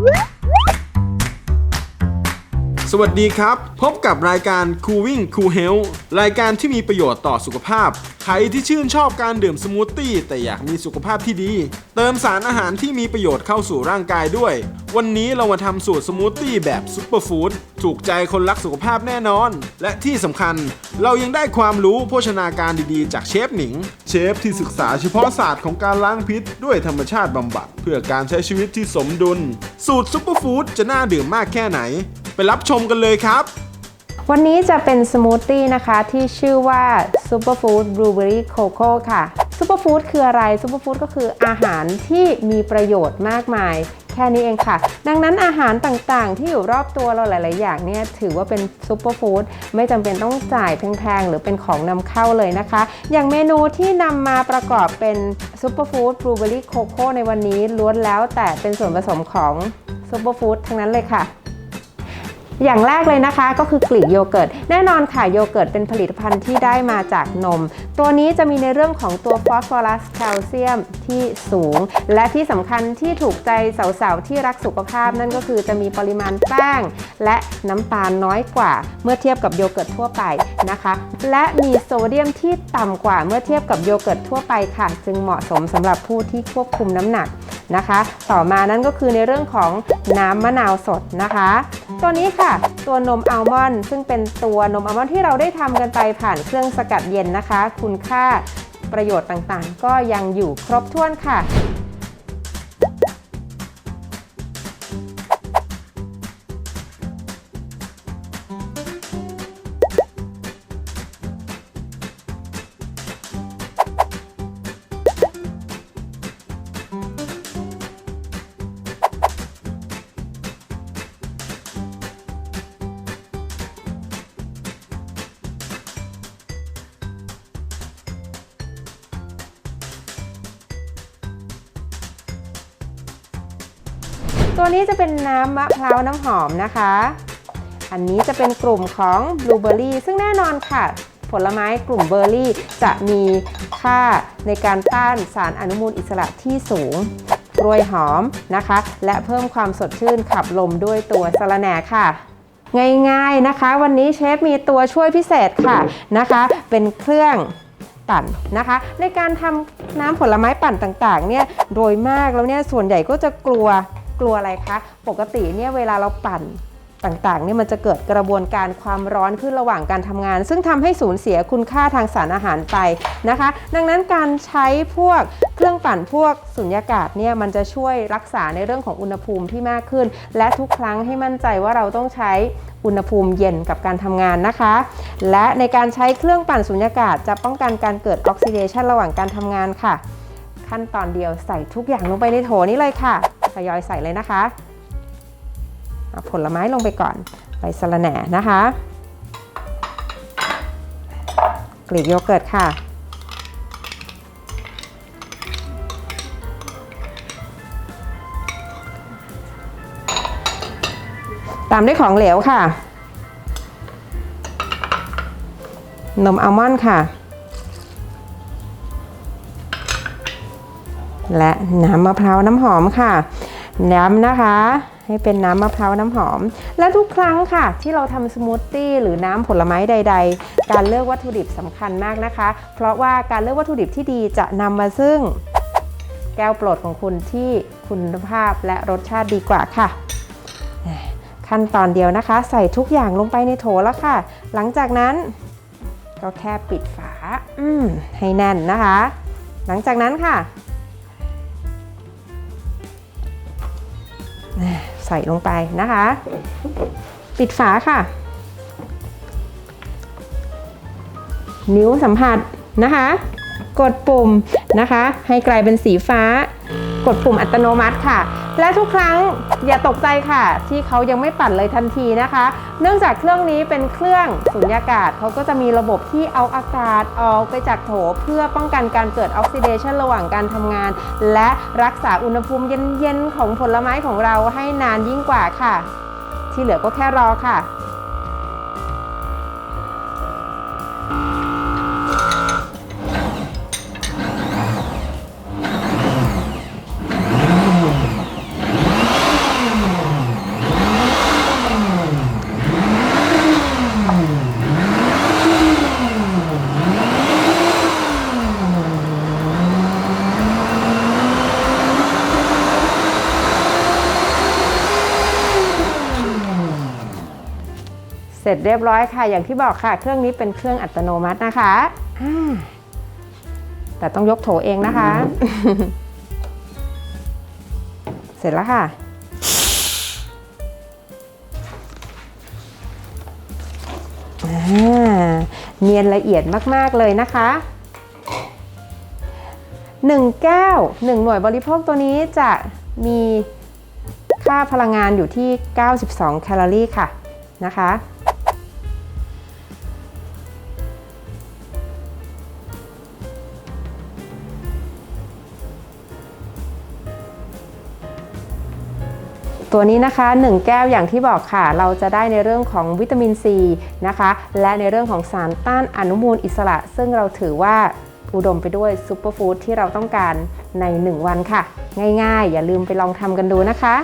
What? สวัสดีครับ พบกับรายการ Cooling Cool Health รายการที่มีประโยชน์ต่อสุขภาพ ใครที่ชื่นชอบการดื่มสมูทตี้แต่อยากมีสุขภาพที่ดี เติมสารอาหารที่มีประโยชน์เข้าสู่ร่างกายด้วย วันนี้เรามาทำสูตรสมูทตี้แบบซุปเปอร์ฟู้ดถูกใจคนรักสุขภาพแน่นอน และที่สำคัญ เรายังได้ความรู้โภชนาการดีๆ จากเชฟหนิง เชฟที่ศึกษาเฉพาะศาสตร์ของการล้างพิษ ด้วยธรรมชาติบำบัด เพื่อการใช้ชีวิตที่สมดุล สูตรซุปเปอร์ฟู้ดจะน่าดื่มมากแค่ไหน ไปรับชมกันเลยครับ วันนี้จะเป็นสมูทตี้นะคะที่ชื่อว่า Superfood Blueberry Cocoa ค่ะ Superfood คืออะไร Superfood ก็คืออาหารที่มีประโยชน์มากมาย แค่นี้เองค่ะ ดังนั้นอาหารต่างๆ ที่อยู่รอบตัวเราหลาย ๆ อย่างเนี่ยถือว่าเป็น Superfood ไม่จำเป็นต้องจ่ายแพง ๆ หรือเป็นของนำเข้าเลยนะคะ อย่างเมนูที่นำมาประกอบเป็น Superfood Blueberry Cocoa ในวันนี้ล้วนแล้วแต่เป็นส่วนผสมของ Superfood ทั้งนั้นเลยค่ะ อย่างแรกเลยนะคะก็คือกลีกโยเกิร์ตแน่นอนค่ะโยเกิร์ตเป็นผลิตภัณฑ์ที่ได้มาจากนม ตัวนี้จะมีในเรื่องของตัวฟอสฟอรัสแคลเซียมที่สูง และที่สำคัญที่ถูกใจสาวๆ ที่รักสุขภาพนั่นก็คือจะมีปริมาณแป้ง และน้ำตาลน้อยกว่า เมื่อเทียบกับโยเกิร์ตทั่วไปนะคะ และมีโซเดียมที่ต่ำกว่าเมื่อเทียบกับโยเกิร์ตทั่วไปค่ะ จึงเหมาะสมสำหรับผู้ที่ควบคุมน้ำหนัก นะคะ ต่อมานั่นก็คือในเรื่องของน้ำมะนาวสดนะคะ ตัวนี้ค่ะ ตัวนมอัลมอนด์ซึ่งเป็นตัวนมอัลมอนด์ที่เราได้ทำกันไปผ่านเครื่องสกัดเย็นนะคะ คุณค่าประโยชน์ต่างๆ ก็ยังอยู่ครบถ้วนค่ะ ตัวนี้จะเป็นน้ำมะพร้าวน้ำหอมนะคะ อันนี้จะเป็นกลุ่มของบลูเบอร์รี่ซึ่งแน่นอนค่ะ ผลไม้กลุ่มเบอร์รี่จะมีค่าในการต้านสารอนุมูลอิสระที่สูงกล้วยหอมนะคะ และเพิ่มความสดชื่นขับลมด้วยตัวสะระแหน่ค่ะง่ายๆนะคะ วันนี้เชฟมีตัวช่วยพิเศษค่ะนะคะ เป็นเครื่องปั่นนะคะ ในการทำน้ำผลไม้ปั่นต่างๆเนี่ยโดยมากแล้วเนี่ยส่วนใหญ่ก็จะกลัว กลัวอะไรคะ ปกติเนี่ยเวลาเราปั่นต่างๆเนี่ยมันจะเกิดกระบวนการความร้อนขึ้นระหว่างการทำงาน ซึ่งทำให้สูญเสียคุณค่าทางสารอาหารไปนะคะ ดังนั้นการใช้พวกเครื่องปั่นพวกสุญญากาศเนี่ยมันจะช่วยรักษาในเรื่องของอุณหภูมิที่มากขึ้น และทุกครั้งให้มั่นใจว่าเราต้องใช้อุณหภูมิเย็นกับการทำงานนะคะ และในการใช้เครื่องปั่นสุญญากาศ จะป้องกันการเกิดออกซิเดชันระหว่างการทำงานค่ะ ขั้นตอนเดียวใส่ทุกอย่างลงไปในโถนี้เลยค่ะ ทยอยใส่เลยนะคะเอาผลไม้ลงไปก่อนใบสะระแหน่นะคะกรีกโยเกิร์ตค่ะ ตามด้วยของเหลวค่ะ นมอัลมอนด์ค่ะ และน้ำมะพร้าวน้ำหอมค่ะน้ำนะคะ ให้เป็นน้ำมะพร้าวน้ำหอม และทุกครั้งค่ะ ที่เราทำสมูทตี้หรือน้ำผลไม้ใด ๆ การเลือกวัตถุดิบสำคัญมากนะคะ เพราะว่าการเลือกวัตถุดิบที่ดีจะนำมาซึ่ง แก้วโปรดของคุณที่คุณภาพและรสชาติดีกว่าค่ะขั้นตอนเดียวนะคะ ใส่ทุกอย่างลงไปในโถแล้วค่ะ หลังจากนั้น ก็แค่ปิดฝาให้แน่นนะคะ หลังจากนั้นค่ะ ใส่ลงไปนะคะ ปิดฝาค่ะ นิ้วสัมผัสนะคะ กดปุ่มนะคะ ให้กลายเป็นสีฟ้า กดปุ่มอัตโนมัติค่ะ และทุกครั้งอย่าตกใจค่ะ ที่เขายังไม่ปั่นเลยทันทีนะคะ เนื่องจากเครื่องนี้เป็นเครื่องสุญญากาศเขาก็จะมีระบบที่เอาอากาศออกไปจากโถ เพื่อป้องกันการเกิดออกซิเดชันระหว่างการทำงาน และรักษาอุณหภูมิเย็นๆของผลไม้ของเราให้นานยิ่งกว่าค่ะ ที่เหลือก็แค่รอค่ะ ร็จเรียบร้อยค่ะ อย่างที่บอกค่ะ เครื่องนี้เป็นเครื่องอัตโนมัตินะคะแต่ต้องยกโถเองนะคะ เสร็จแล้วค่ะ เนียนละเอียดมาก ๆ เลยนะคะ1แก้ว1หน่วยบริโภคตัวนี้จะมีค่าพลังงานอยู่ที่ 92 แคลอรี่ค่ะนะคะ ตัวนี้นะคะ 1 แก้วอย่างที่บอกค่ะ เราจะได้ในเรื่องของวิตามินซีนะคะ และในเรื่องของสารต้านอนุมูลอิสระ ซึ่งเราถือว่าอุดมไปด้วยซูเปอร์ฟู้ดที่เราต้องการใน 1 วันค่ะ ง่ายๆ อย่าลืมไปลองทำกันดูนะคะ